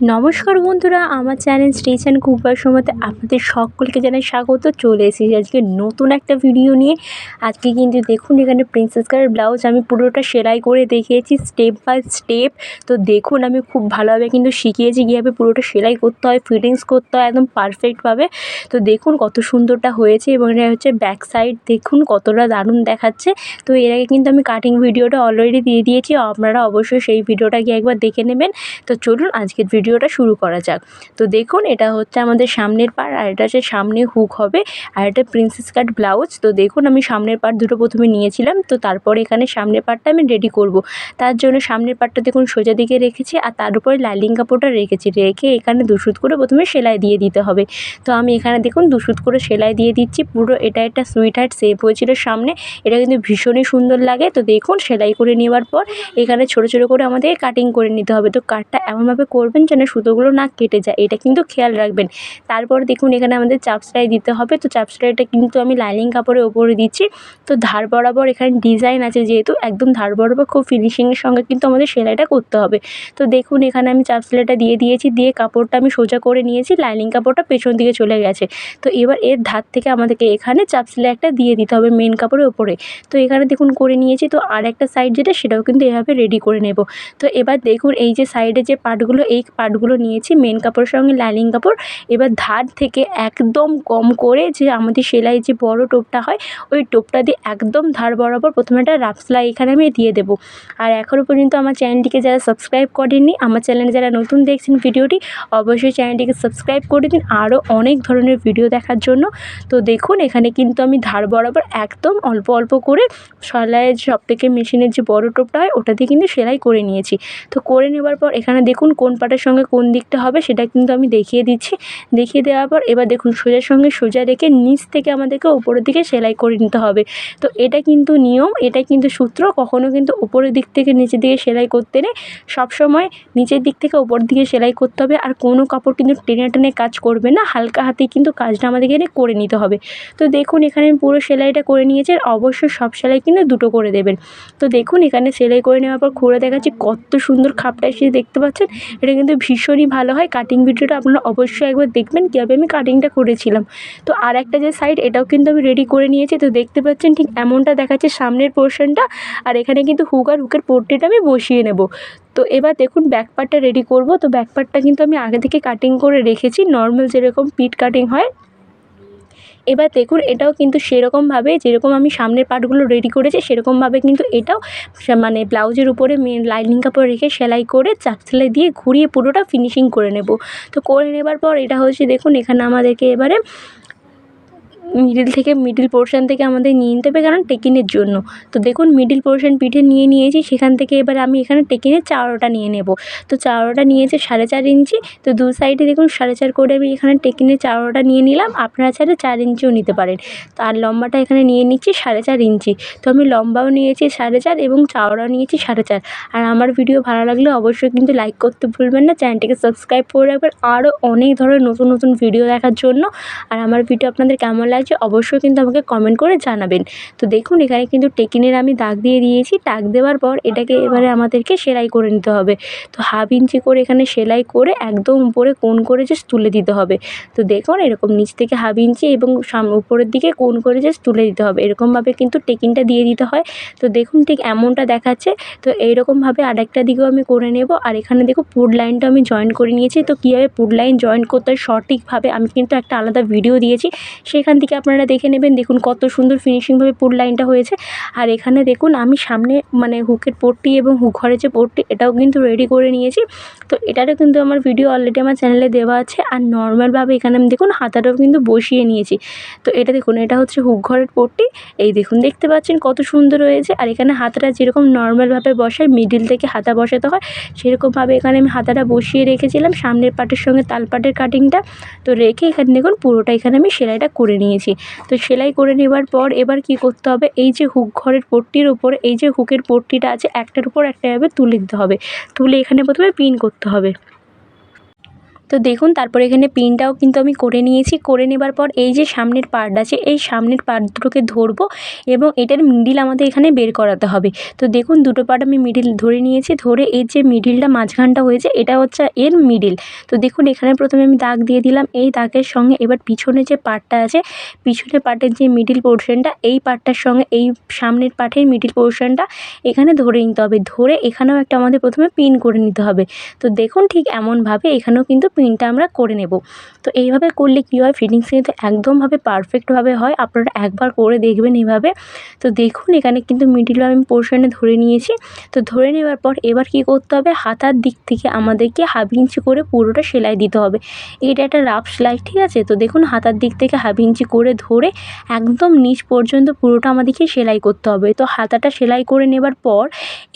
নমস্কার বন্ধুরা, আমার চ্যানেল স্টেজ অ্যান্ড কুকবার সময়তে আপনাদের সকলকে জানাই স্বাগত। চলে এসেছি আজকে নতুন একটা ভিডিও নিয়ে। আজকে কিন্তু দেখুন, এখানে প্রিন্সেস কার ব্লাউজ আমি পুরোটা সেলাই করে দেখিয়েছি স্টেপ বাই স্টেপ তো দেখুন, আমি খুব ভালোভাবে কিন্তু শিখিয়েছি কীভাবে পুরোটা সেলাই করতে হয় ফিটিংস করতে হয়, একদম পারফেক্টভাবে তো দেখুন, কত সুন্দরটা হয়েছে এবং এটা হচ্ছে ব্যাক সাইড দেখুন, কতটা দারুণ দেখাচ্ছে। তো এর আগে কিন্তু আমি কাটিং ভিডিওটা অলরেডি দিয়ে দিয়েছি, আপনারা অবশ্যই সেই ভিডিওটা গিয়ে একবার দেখে নেবেন। তো চলুন, আজকের ভিডিওটা শুরু করা যাক। তো দেখুন, এটা হচ্ছে আমাদের সামনের পার আর এটা হচ্ছে সামনে হুক হবে, আর এটা প্রিন্সেস কাট ব্লাউজ। তো দেখুন, আমি সামনের পার দুটো প্রথমে নিয়েছিলাম, তো তারপরে এখানে সামনের পার্টটা আমি রেডি করব। তার জন্য সামনের পার্টটা দেখুন সোজা দিকে রেখেছি, আর তার উপরে লাইলিং কাপড়টা রেখেছি, রেখে এখানে দুশুত করে প্রথমে সেলাই দিয়ে দিতে হবে। তো আমি এখানে দেখুন দুশুত করে সেলাই দিয়ে দিচ্ছি, পুরো এটা একটা সুইট হার্ট সেপ হয়েছিল সামনে, এটা কিন্তু ভীষণই সুন্দর লাগে। তো দেখুন, সেলাই করে নেওয়ার পর এখানে ছোটো ছোটো করে আমাদের কাটিং করে নিতে হবে। তো কাটটা এমনভাবে করবেন যেন সুতোগুলো না কেটে যায়, এটা কিন্তু খেয়াল রাখবেন। তারপর দেখুন, এখানে আমাদের চাপ সেলাই দিতে হবে। তো চাপ সেলাইটা কিন্তু আমি লাইনিং কাপড়ের ওপরে দিচ্ছি। তো ধার বরাবর এখানে ডিজাইন আছে যেহেতু, একদম ধার বরাবর খুব ফিনিশিংয়ের সঙ্গে কিন্তু আমাদের সেলাইটা করতে হবে। তো দেখুন, এখানে আমি চাপ সেলাইটা দিয়ে দিয়েছি, দিয়ে কাপড়টা আমি সোজা করে নিয়েছি, লাইনিং কাপড়টা পেছন দিকে চলে গেছে। তো এবার এর ধার থেকে আমাদেরকে এখানে চাপ সেলাই একটা দিয়ে দিতে হবে মেন কাপড়ের ওপরে। তো এখানে দেখুন, করে নিয়েছি। তো আর একটা সাইড যেটা, সেটাও কিন্তু এভাবে রেডি করে নেব। তো এবার দেখুন, এই যে সাইডে যে পার্টগুলো এই পার্টগুলো নিয়েছি মেন কাপড়ের সঙ্গে লাইনিং কাপড়। এবার ধার থেকে একদম কম করে যে আমাদের সেলাই যে বড় টোপটা হয়, ওই টোপটা দিয়ে একদম ধার বরাবর প্রথমে একটা রাফ সেলাই এখানে আমি দিয়ে দেবো। আর এখনও পর্যন্ত আমার চ্যানেলটিকে যারা সাবস্ক্রাইব করেননি, আমার চ্যানেলে যারা নতুন দেখছেন ভিডিওটি, অবশ্যই চ্যানেলটিকে সাবস্ক্রাইব করে দিন। আরও অনেক ধরনের ভিডিও দেখার জন্য। তো দেখুন, এখানে কিন্তু আমি ধার বরাবর একদম অল্প অল্প করে সেলাইয়ের সব থেকে মেশিনের যে বড় টোপটা হয়, ওটা দিয়ে কিন্তু সেলাই করে নিয়েছি। তো করে নেবার পর এখানে দেখুন কোন পাটের সঙ্গে কোন দিকটা হবে সেটা কিন্তু আমি দেখিয়ে দিচ্ছি। দেখিয়ে দেওয়ার পর এবার দেখুন সোজার সঙ্গে সোজা রেখে নিচ থেকে আমাদেরকে উপরের দিকে সেলাই করে নিতে হবে। তো এটা কিন্তু নিয়ম, এটা কিন্তু সূত্র কখনও কিন্তু উপরের দিক থেকে নিচের দিকে সেলাই করতে নেই। সবসময় নিচের দিক থেকে উপর দিকে সেলাই করতে হবে আর কোনো কাপড় কিন্তু টেনে টেনে কাজ করবে না, হালকা হাতেই কিন্তু কাজটা আমাদেরকে এখানে করে নিতে হবে। তো দেখুন এখানে পুরো সেলাইটা করে নিয়েছে আর অবশ্যই সব সেলাই কিন্তু দুটো করে দেবেন। তো দেখুন এখানে সেলাই করে নেওয়ার পর খুলে দেখাচ্ছি কত সুন্দর খাপটা এসে দেখতে পাচ্ছেন, এটা কিন্তু ভীষণই ভালো হয়। কাটিং ভিডিওটা আপনারা অবশ্যই একবার দেখবেন, কীভাবে আমি কাটিংটা করেছিলাম। তো আর একটা যে সাইড এটাও কিন্তু আমি রেডি করে নিয়েছি। তো দেখতে পাচ্ছেন ঠিক এমনটা দেখাচ্ছে সামনের পোর্শনটা আর এখানে কিন্তু হুক আর হুকের পট্টিটা আমি বসিয়ে নেব। তো এবার দেখুন ব্যাক পার্টটা রেডি করব। তো ব্যাক পার্টটা কিন্তু আমি আগে থেকে কাটিং করে রেখেছি। নর্মাল যেরকম পিট কাটিং হয় এবার দেখুন, এটাও কিন্তু সেরকমভাবে, যেরকম আমি সামনের পার্টগুলো রেডি করেছি, সেরকমভাবে কিন্তু এটাও মানে ব্লাউজের উপরে লাইনিং কাপড় রেখে সেলাই করে চাক সেলাই দিয়ে ঘুরিয়ে পুরোটা ফিনিশিং করে নেব। তো করে নেবার পর এটা হচ্ছে, দেখুন, এখানে আমাদেরকে এবারে মিডিল থেকে মিডিল পোর্শান থেকে আমাদের নিয়ে নিতে হবে কারণ টেকিনের জন্য। তো দেখুন মিডিল পোর্শান পিঠে নিয়ে নিয়েছি, সেখান থেকে এবার আমি এখানে টেকিনের চাওড়াটা নিয়ে নেব। তো চাওড়াটা নিয়েছে সাড়ে চার ইঞ্চি, তো দু সাইডে দেখুন সাড়ে চার করে আমি এখানে টেকিনের চাওড়াটা নিয়ে নিলাম, আপনারা চাইলে চার ইঞ্চিও নিতে পারেন। তো আর লম্বাটা এখানে নিয়ে নিচ্ছি সাড়ে চার ইঞ্চি। তো আমি লম্বাও নিয়েছি সাড়ে চার এবং চাওড়াও নিয়েছি সাড়ে চার। আর আমার ভিডিও ভালো লাগলে অবশ্যই কিন্তু লাইক করতে ভুলবেন না, চ্যানেলটিকে সাবস্ক্রাইব করে রাখবেন। আরও অনেক ধরনের নতুন নতুন ভিডিও দেখার জন্য। আর আমার ভিডিও আপনাদের কেমন লাগছে অবশ্যই কিন্তু আমাকে কমেন্ট করে জানাবেন। তো দেখুন, এখানে কিন্তু টেকিনের আমি দাগ দিয়ে দিয়েছি। দাগ দেওয়ার পর এটাকে এবারে আমাদেরকে সেলাই করে নিতে হবে। তো হাফ ইঞ্চি করে এখানে সেলাই করে একদম উপরে কোন করে জাস্ট তুলে দিতে হবে। তো দেখুন, এরকম নিচ থেকে হাফ ইঞ্চি এবং উপরের দিকে কোন করে জাস্ট তুলে দিতে হবে। এরকমভাবে কিন্তু টেকিনটা দিয়ে দিতে হয়। তো দেখুন, ঠিক এমনটা দেখাচ্ছে। তো এইরকমভাবে আরেকটা দিকেও আমি করে নেব। আর এখানে দেখো পুড লাইনটা আমি জয়েন করে নিয়েছি। তো কীভাবে পুড লাইন জয়েন করতে হয় সঠিকভাবে আমি কিন্তু একটা আলাদা ভিডিও দিয়েছি। সেখান থেকে আপনারা দেখে নেবেন, দেখুন কত সুন্দর ফিনিশিংভাবে পুড লাইনটা হয়েছে। আর এখানে দেখুন, আমি সামনে মানে হুকের পট্টি এবং হুক ঘরের যে পট্টি, এটাও কিন্তু রেডি করে নিয়েছি। তো এটারও কিন্তু আমার ভিডিও অলরেডি আমার চ্যানেলে দেওয়া আছে। আর নর্মালভাবে এখানে আমি দেখুন, হাতাটাও কিন্তু বসিয়ে নিয়েছি। তো এটা দেখুন, এটা হচ্ছে হুক ঘরের পট্টি। এই দেখুন, দেখতে পাচ্ছেন কত সুন্দর হয়েছে। আর এখানে হাতাটা যেরকম নর্মালভাবে বসায় মিডিল থেকে হাতা বসাতে হয় সেরকমভাবে এখানে আমি হাতাটা বসিয়ে রেখেছিলাম। সামনের পাটের সঙ্গে তালপাটের কাটিংটা তো রেখে এখানে দেখুন, পুরোটা এখানে আমি সেলাইটা করে নিয়েছি। তো সেলাই করে নেবার পর এবার কি করতে হবে? এই যে হুক ঘরের পট্টির উপর, এই যে হুকের পট্টিটা আছে, একটার উপর একটা এভাবে তুলে দিতে হবে। তুলে এখানে প্রথমে পিন করতে হবে। তো দেখুন, তারপরে এখানে পিনটাও কিন্তু আমি করে নিয়েছি। করে নেবার পর এই যে সামনের পার্ট আছে, এই সামনের পার্ট দুটোকে ধরবো এবং এটার মিডিল আমাদের এখানে বের করাতে হবে। তো দেখুন, দুটো পার্ট আমি মিডিল ধরে নিয়েছি, ধরে এর যে মিডিলটা মাঝখানটা হয়েছে, এটা হচ্ছে এর মিডিল তো দেখুন, এখানে প্রথমে আমি দাগ দিয়ে দিলাম, এই দাগের সঙ্গে এবার পিছনে যে পার্টটা আছে পিছনের পার্টের যে মিডিল পোর্শনটা এই পার্টটার সঙ্গে এই সামনের পার্টের মিডিল পোর্শনটা এখানে ধরে নিতে হবে। ধরে এখানেও একটা আমাদের প্রথমে পিন করে নিতে হবে। তো দেখুন, ঠিক এমনভাবে এখানেও কিন্তু পিনটা আমরা করে নেব। তো এইভাবে করলে কী হয়? ফিটিংস কিন্তু একদমভাবে পারফেক্টভাবে হয়। আপনারা একবার করে দেখবেন এইভাবে। তো দেখুন, এখানে কিন্তু মিডিল আমি পোর্শনে ধরে নিয়েছি। তো ধরে নেওয়ার পর এবার কী করতে হবে? হাতার দিক থেকে আমাদেরকে হাফ ইঞ্চি করে পুরোটা সেলাই দিতে হবে। এটা একটা রাফ সেলাই, ঠিক আছে? তো দেখুন, হাতার দিক থেকে হাফ ইঞ্চি করে ধরে একদম নিচ পর্যন্ত পুরোটা আমাদেরকে সেলাই করতে হবে। তো হাতাটা সেলাই করে নেবার পর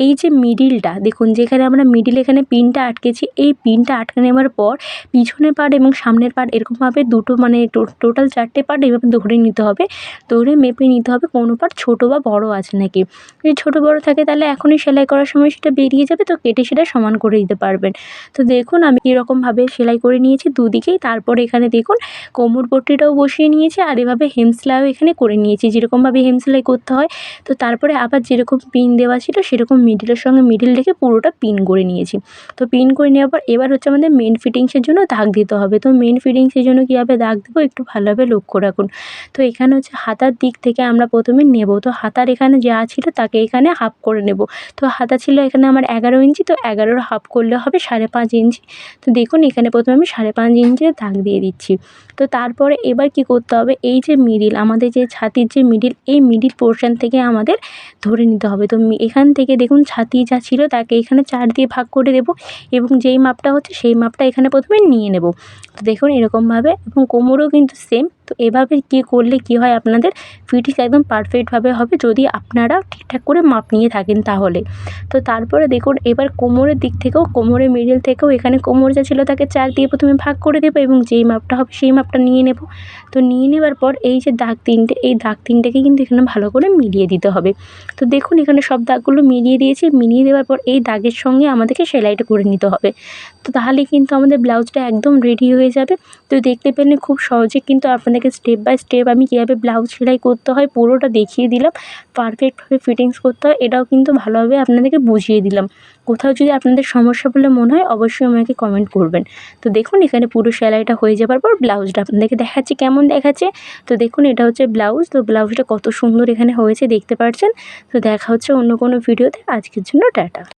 এই যে মিডিলটা দেখুন, যেখানে আমরা মিডিল এখানে পিনটা আটকেছি, এই পিনটা আটকে নেবার পর পিছনের পার্ট এবং সামনের পার্ট এরকমভাবে দুটো মানে টোটাল চারটে পার্ট এইভাবে ধরে নিতে হবে। ধরে মেপে নিতে হবে কোনো পার্ট ছোটো বা বড় আছে নাকি। যদি ছোটো বড় থাকে তাহলে এখনই সেলাই করার সময় সেটা বেরিয়ে যাবে, তো কেটে সেটা সমান করে দিতে পারবেন। তো দেখুন আমি এরকমভাবে সেলাই করে নিয়েছি দুদিকেই। তারপরে এখানে দেখুন কোমর পট্টিটাও বসিয়ে নিয়েছি আর এভাবে হেম সেলাইও এখানে করে নিয়েছি। যেরকমভাবে হেম সেলাই করতে হয়, তো তারপরে আবার যেরকম পিন দেওয়া ছিল সেরকম মিডিলের সঙ্গে মিডিল রেখে পুরোটা পিন করে নিয়েছি। তো পিন করে নেওয়ার পর এবার হচ্ছে আমাদের মেন ফিটিংসের জন্য দাগ দিতে হবে। তো মেন ফিটিংসের জন্য কীভাবে দাগ দেবো একটু ভালোভাবে লক্ষ্য রাখুন। তো এখানে হচ্ছে হাতার দিক থেকে আমরা প্রথমে নেব। তো হাতার এখানে যা ছিল তাকে এখানে হাফ করে নেব। তো হাতা ছিল এখানে আমার এগারো ইঞ্চি, তো এগারোর হাফ করলে হবে সাড়ে পাঁচ ইঞ্চি। তো দেখুন এখানে প্রথমে আমি সাড়ে পাঁচ ইঞ্চি দাগ দিয়ে দিচ্ছি। তো তারপরে এবার কি করতে হবে? এই যে মিডিল আমাদের যে ছাতির যে মিডিল এই মিডিল পোর্শান থেকে আমাদের ধরে নিতে হবে। তো এখান থেকে দেখুন ছাতি যা ছিল তাকে এখানে চার দিয়ে ভাগ করে দেব এবং যেই মাপটা হচ্ছে সেই মাপটা এখানে প্রথমে নিয়ে নেব। তো দেখুন এরকমভাবে এবং কোমরও কিন্তু সেম তো এভাবে কী করলে কী হয় আপনাদের? ফিটিংস একদম পারফেক্টভাবে হবে যদি আপনারা ঠিকঠাক করে মাপ নিয়ে থাকেন তাহলে। তো তারপরে দেখুন, এবার কোমরের দিক থেকেও, কোমরের মিডিল থেকেও এখানে কোমর যা ছিল তাকে চার দিয়ে প্রথমে ভাগ করে দেবো এবং যেই মাপটা হবে সেই মাপটা নিয়ে নেব। তো নিয়ে নেবার পর এই যে দাগ তিনটে, এই দাগ তিনটেকে কিন্তু এখানে ভালো করে মিলিয়ে দিতে হবে। তো দেখুন, এখানে সব দাগগুলো মিলিয়ে দিয়েছি, মিলিয়ে দেওয়ার পর এই দাগের সঙ্গে আমাদেরকে সেলাইটা করে নিতে হবে। তো তাহলে কিন্তু আমাদের ব্লাউজটা একদম রেডি হয়ে যাবে। তো দেখতে পেলে খুব সহজে কিন্তু আপনাদেরকে স্টেপ বাই স্টেপ আমি কীভাবে ব্লাউজ সেলাই করতে হয় পুরোটা দেখিয়ে দিলাম। পারফেক্টভাবে ফিটিংস করতে হয়, এটাও কিন্তু ভালোভাবে আপনাদেরকে বুঝিয়ে দিলাম। কোথাও যদি আপনাদের সমস্যা বলে মনে হয়, অবশ্যই আমাকে কমেন্ট করবেন। তো দেখুন, এখানে পুরো সেলাইটা হয়ে যাবার পর ব্লাউজটা আপনাদেরকে দেখাচ্ছি কেমন দেখাচ্ছে। তো দেখুন, এটা হচ্ছে ব্লাউজ তো ব্লাউজটা কত সুন্দর এখানে হয়েছে, দেখতে পাচ্ছেন তো দেখা হচ্ছে অন্য কোনো ভিডিওতে। আজকের জন্য টাটা।